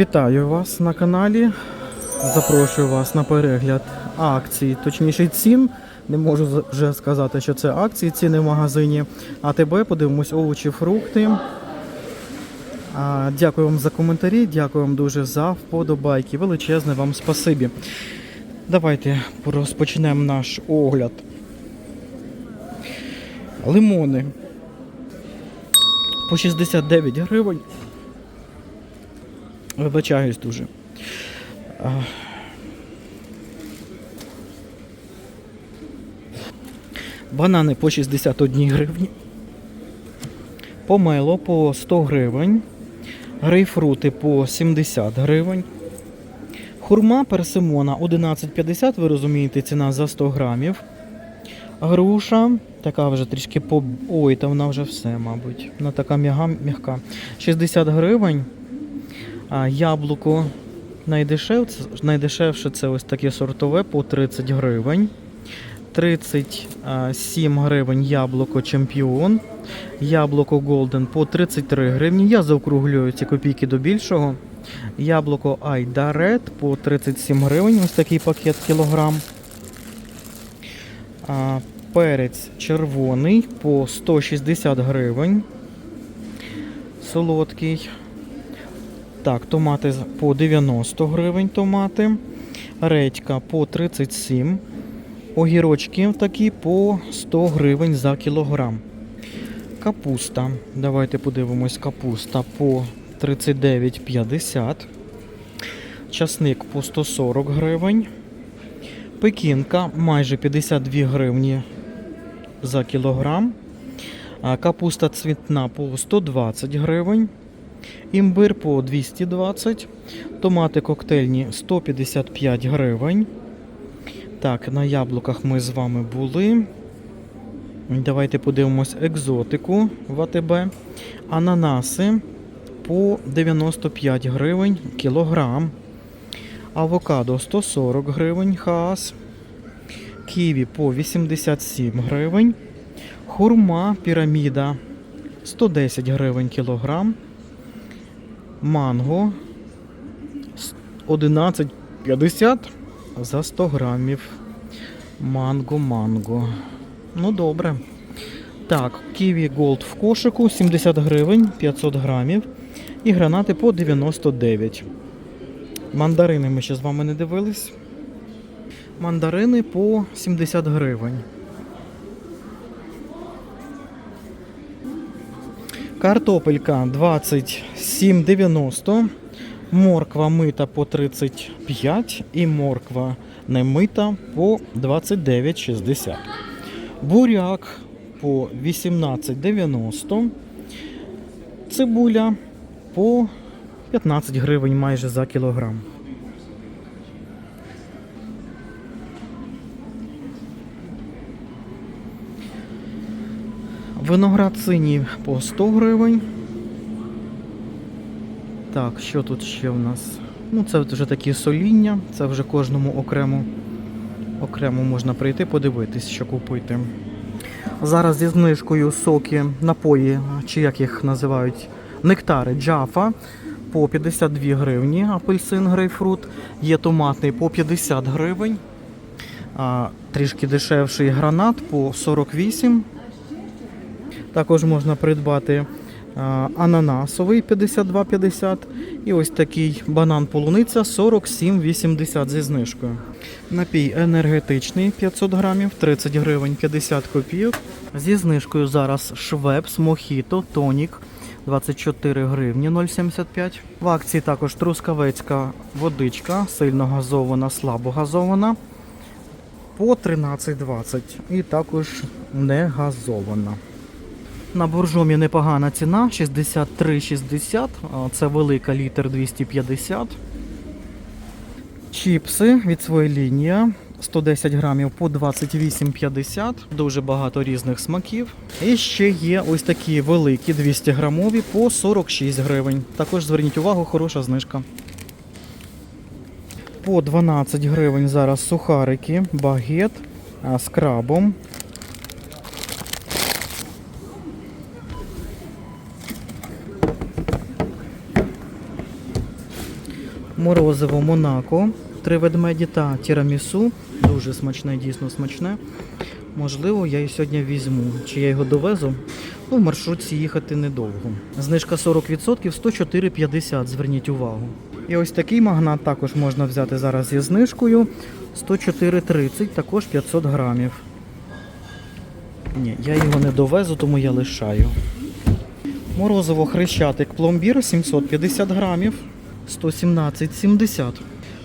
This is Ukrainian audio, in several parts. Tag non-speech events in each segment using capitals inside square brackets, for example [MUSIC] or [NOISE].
Вітаю вас на каналі. Запрошую вас на перегляд акцій, точніше цін. Не можу вже сказати, що це акції, ціни в магазині АТБ. Подивимось овочі, фрукти. А, Дякую вам за коментарі, дякую вам дуже за вподобайки. Величезне вам спасибі. Давайте розпочнемо наш огляд. Лимони по 69 гривень. Вибачаюсь дуже. Банани по 61 гривні. Помело по 100 гривень. Грейпфрути по 70 гривень. Хурма персимона 11,50, ви розумієте, ціна за 100 грамів. Груша, така вже трішки по. Ой, та вона вже все, мабуть. Вона така м'яга, м'яка. 60 гривень. А яблуко найдешевше, найдешевше це ось таке сортове по 30 гривень. 37 гривень яблуко чемпіон. Яблуко Голден по 33 гривні. Я заокруглюю ці копійки до більшого. Яблуко Айдарет по 37 гривень. Ось такий пакет кілограм. А, перець червоний по 160 гривень. Солодкий. Так, томати по 90 гривень томати. Редька по 37. Огірочки такі по 100 гривень за кілограм. Капуста. Давайте подивимось. Капуста по 39,50. Часник по 140 гривень. Пекінка майже 52 гривні за кілограм. Капуста цвітна по 120 гривень. Імбир по 220, томати коктейльні 155 гривень. Так, на яблуках ми з вами були. Давайте подивимось екзотику в АТБ. Ананаси по 95 гривень кілограм. Авокадо 140 гривень хаас. Ківі по 87 гривень. Хурма піраміда 110 гривень кілограм. Манго 11,50 за 100 грамів. Манго, манго. Ну добре. Так, Kiwi Gold в кошику 70 гривень 500 грамів. І гранати по 99. Мандарини ми ще з вами не дивились. Мандарини по 70 гривень. Картопелька 27,90. Морква мита по 35 і морква не мита по 29,60. Буряк по 18,90. Цибуля по 15 гривень майже за кілограм. Виноград синій по 100 гривень. Так, що тут ще в нас? Ну, це вже такі соління, це вже кожному окремо, окремо можна прийти, подивитись, що купити. Зараз зі знижкою соки, напої, чи як їх називають, нектари Джафа по 52 гривні, апельсин грейпфрут, є томатний по 50 гривень, а, трішки дешевший гранат по 48 також можна придбати ананасовий 52,50 і ось такий банан полуниця 47,80 зі знижкою. Напій енергетичний 500 грамів 30 гривень 50 копійок. Зі знижкою зараз Швепс, Мохіто, Тонік 24 гривні 0,75. В акції також трускавецька водичка, сильно газована, слабо газована по 13,20 і також не газована. На боржомі непогана ціна 63,60. Це велика літр 250. Чіпси від своєї лінії 110 грамів по 28,50. Дуже багато різних смаків. І ще є ось такі великі 200 грамові по 46 гривень. Також зверніть увагу, хороша знижка. По 12 гривень зараз сухарики, багет з крабом. Морозиво Монако, три ведмеді та тірамісу. Дуже смачне, дійсно смачне. Можливо, я і сьогодні візьму. Чи я його довезу? Ну, в маршрутці їхати недовго. Знижка 40%, 104,50, зверніть увагу. І ось такий магнат також можна взяти зараз зі знижкою. 104,30, також 500 грамів. Ні, я його не довезу, тому я лишаю. Морозиво хрещатик пломбір 750 грамів, 117,70.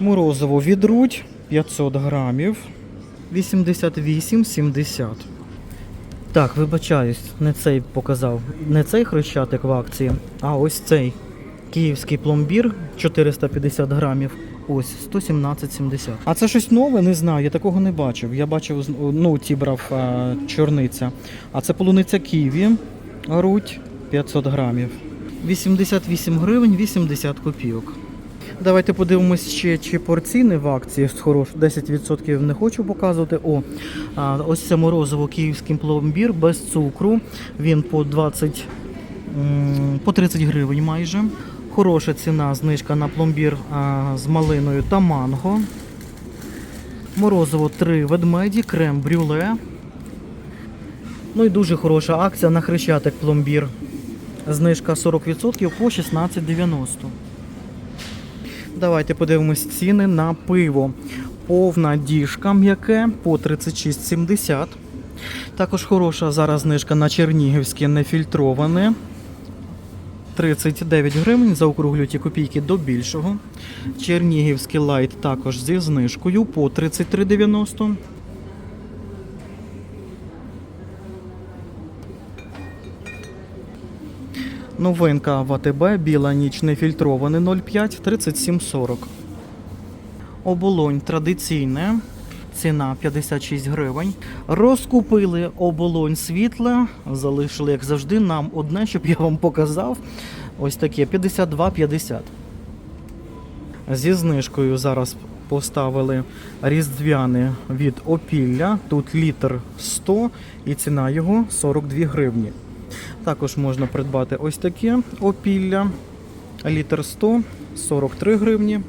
Морозиво відруть 500 грамів, 88,70. Так, вибачаюсь, не цей показав. Не цей хрещатик в акції, а ось цей. Київський пломбір 450 грамів. Ось 117,70. А це щось нове, не знаю. Я такого не бачив. Я бачив, ну, ті брав а, чорниця. А це полуниця Києві. Руть 500 грамів. 88 гривень 80 копійок. Давайте подивимось ще, чи порційни в акції хорош. 10% не хочу показувати. О, ось це морозиво київський пломбір без цукру. Він по 20, по 30 гривень майже. Хороша ціна, знижка на пломбір з малиною та манго. Морозиво 3 ведмеді, крем брюле. Ну і дуже хороша акція на хрещатик пломбір. Знижка 40% по 16,90. Давайте подивимось ціни на пиво. Повна діжка м'яке по 36,70. Також хороша зараз знижка на чернігівське нефільтроване. 39 гривень, заокруглюйте копійки до більшого. Чернігівський лайт також зі знижкою по 33,90. Новинка в АТБ, біла ніч нефільтроване 0,5 37,40. Оболонь традиційне, ціна 56 гривень. Розкупили оболонь світле, залишили, як завжди, нам одне, щоб я вам показав. Ось таке 52,50. Зі знижкою зараз поставили різдвяне від опілля. Тут літр 100 і ціна його 42 гривні. Також можна придбати ось таке опілля. Літр 100, 43 гривні.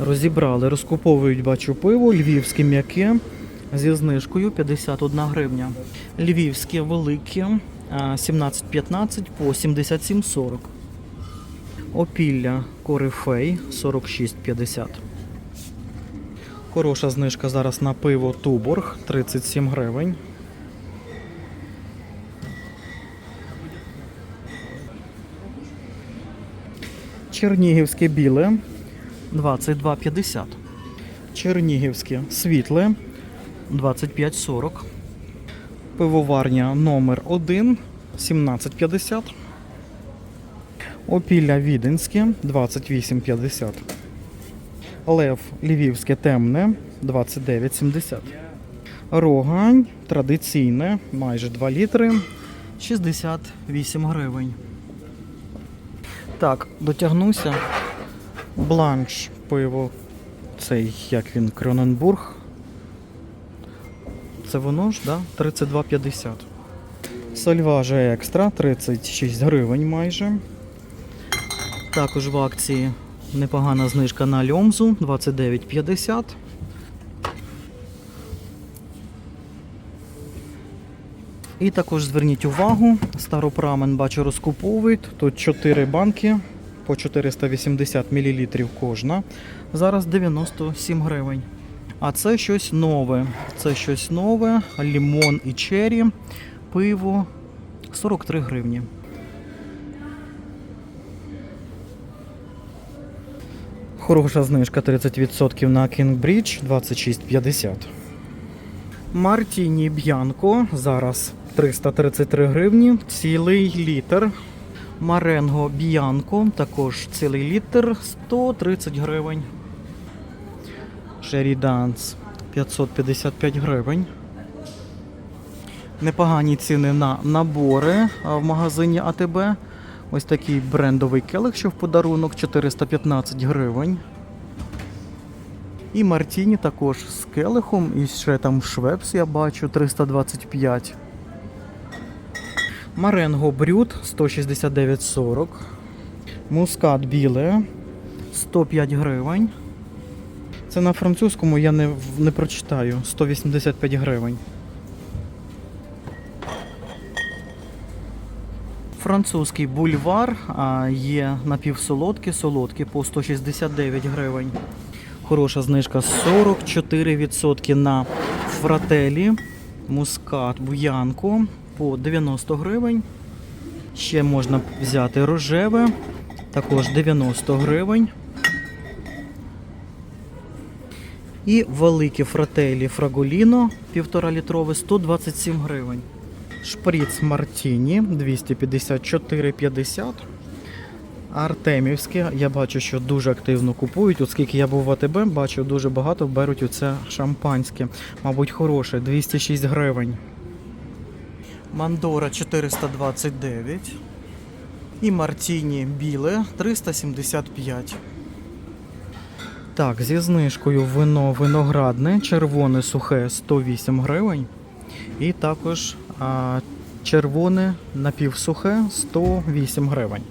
Розібрали, розкуповують, бачу, пиво, львівське м'яке зі знижкою 51 гривня. Львівське велике 17,15 по 77,40. Опілля корифей 46,50. Хороша знижка зараз на пиво Туборг 37 гривень. Чернігівське біле 22,50. Чернігівське світле 25,40. Пивоварня номер 1 17,50. Опілля Віденське 28,50. Лев Львівське темне 29,70. Рогань традиційне, майже 2 літри 68 гривень. Так, дотягнуся. Бланш пиво. Цей як він, Кроненбург. Це воно ж, да? 32,50. Сальваже екстра 36 гривень майже. Також в акції непогана знижка на льомзу 29,50. І також зверніть увагу, старопрамен бачу розкуповують. Тут 4 банки по 480 мл кожна. Зараз 97 гривень. А це щось нове. Це щось нове. Лімон і чері, пиво 43 гривні. Хороша знижка 30% на King 26,50. Мартіні Б'янко зараз 333 гривні, цілий літр. Маренго Б'янко також цілий літр 130 гривень. Шері Данс 555 гривень. Непогані ціни на набори в магазині АТБ. Ось такий брендовий келих, що в подарунок 415 гривень. І Мартіні також з келихом, і ще там Швепс я бачу 325. Маренго брют 169,40. Мускат біле 105 гривень. Це на французькому я не, не прочитаю. 185 гривень. Французький бульвар є напівсолодкі, солодкі по 169 гривень. Хороша знижка 44% на фрателі, мускат, буянку по 90 гривень. Ще можна взяти рожеве, також 90 гривень. І великі фрателі Фраголіно 1,5 літрове 127 гривень. Шприц Мартіні 254,50. Артемівське. Я бачу, що дуже активно купують. Оскільки я був в АТБ, бачу, дуже багато беруть оце шампанське. Мабуть, хороше, 206 гривень. Мандора 429. І Мартіні біле 375. Так, зі знижкою вино виноградне, червоне сухе 108 гривень. І також а, червоне напівсухе 108 гривень.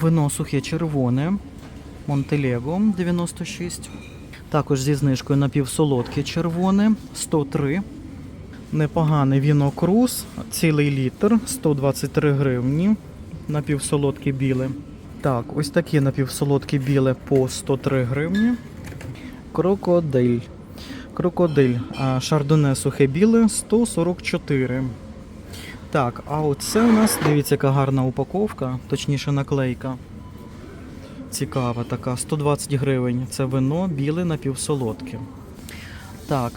Вино сухе червоне, Монтелего 96. Також зі знижкою напівсолодке червоне 103. Непоганий віно Круз, цілий літр 123 гривні. Напівсолодке біле. Так, ось такі напівсолодкі біле по 103 гривні. Крокодиль. Крокодиль. Шардоне сухе біле 144. Так, а оце у нас, дивіться, яка гарна упаковка, точніше наклейка. Цікава така, 120 гривень. Це вино біле напівсолодке. Так,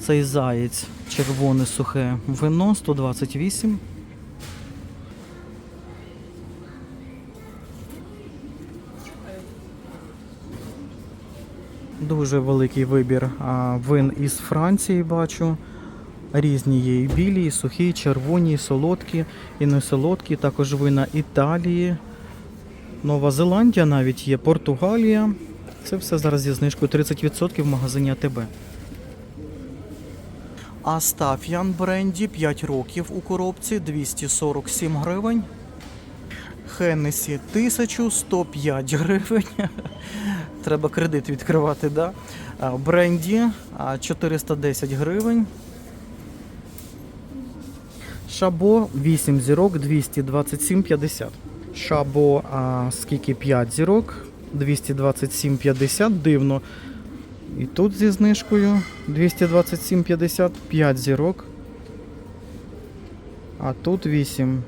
цей заєць червоне сухе вино 128. Дуже великий вибір вин із Франції бачу. Різні є і білі, і сухі, і червоні, і солодкі, і не солодкі. Також вина Італії, Нова Зеландія навіть є, Португалія. Це все зараз зі знижкою 30% в магазині АТБ. Астаф'ян бренді 5 років у коробці 247 гривень. Хеннесі 1105 гривень. [LAUGHS] Треба кредит відкривати, да? Бренді 410 гривень. Шабо 8 зірок 227,50. Шабо а, скільки 5 зірок 227,50. Дивно. І тут зі знижкою 227,50, 5 зірок. А тут 8.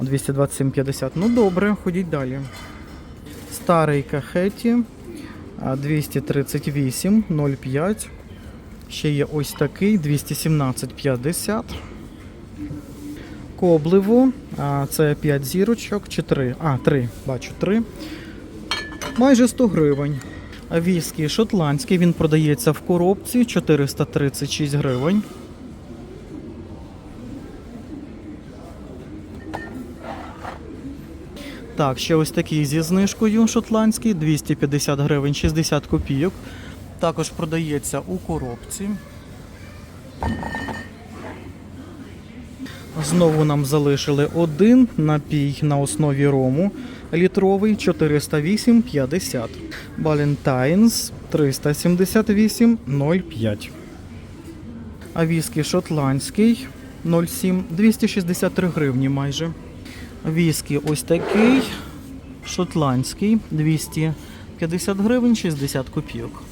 227,50. Ну добре, ходіть далі. Старий кахеті 238,05. Ще є ось такий 217,50. Кобливо, а, це 5 зірочок, чи 3. А, 3, бачу, 3. Майже 100 гривень. Віскі шотландський, він продається в коробці 436 гривень. Так, ще ось такий зі знижкою шотландський 250 гривень 60 копійок. Також продається у коробці. Знову нам залишили один напій на основі рому літровий 408,50. Балентайнс 378,05. А віскі шотландський 0,7 263 гривні майже. Віскі ось такий шотландський 250 гривень 60 копійок.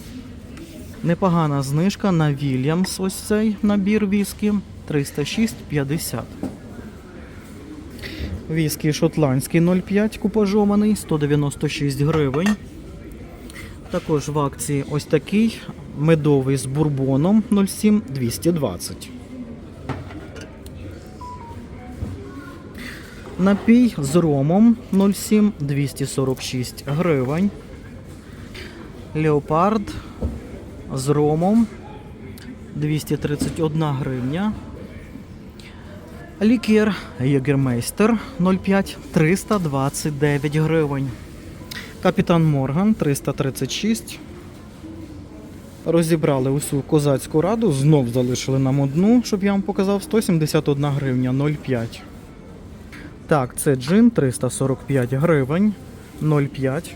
Непогана знижка на Вільямс ось цей набір віскі 306,50. Віскі шотландський 0,5 купажований 196 гривень. Також в акції ось такий медовий з бурбоном 0,7 220. Напій з ромом 0,7 246 гривень. Леопард з ромом 231 гривня. Лікер Єгермейстер 05 329 гривень. Капітан Морган 336. Розібрали усю козацьку раду, знов залишили нам одну, щоб я вам показав, 171 гривня 0,5. Так, це джин 345 гривень 0,5.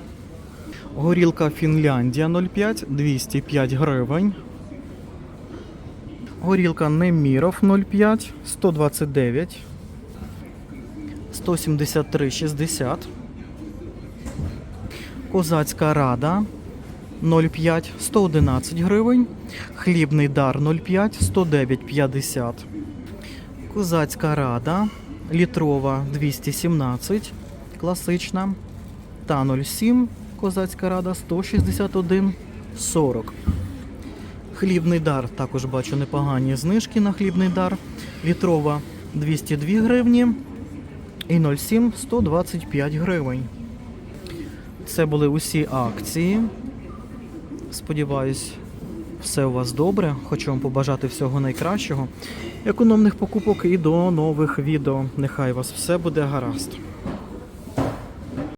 Горілка Фінляндія 0,5 205 гривень. Горілка Неміров 0,5 129. 173,60. Козацька рада 0,5 111 гривень. Хлібний дар 0,5 109,50. Козацька рада літрова 217. Класична. Та 0,7. Козацька рада 161,40. Хлібний дар також бачу непогані знижки на хлібний дар. Літрова 202 гривні і 0,7 125 гривень. Це були усі акції. Сподіваюсь, все у вас добре. Хочу вам побажати всього найкращого, економних покупок і до нових відео. Нехай вас все буде гаразд.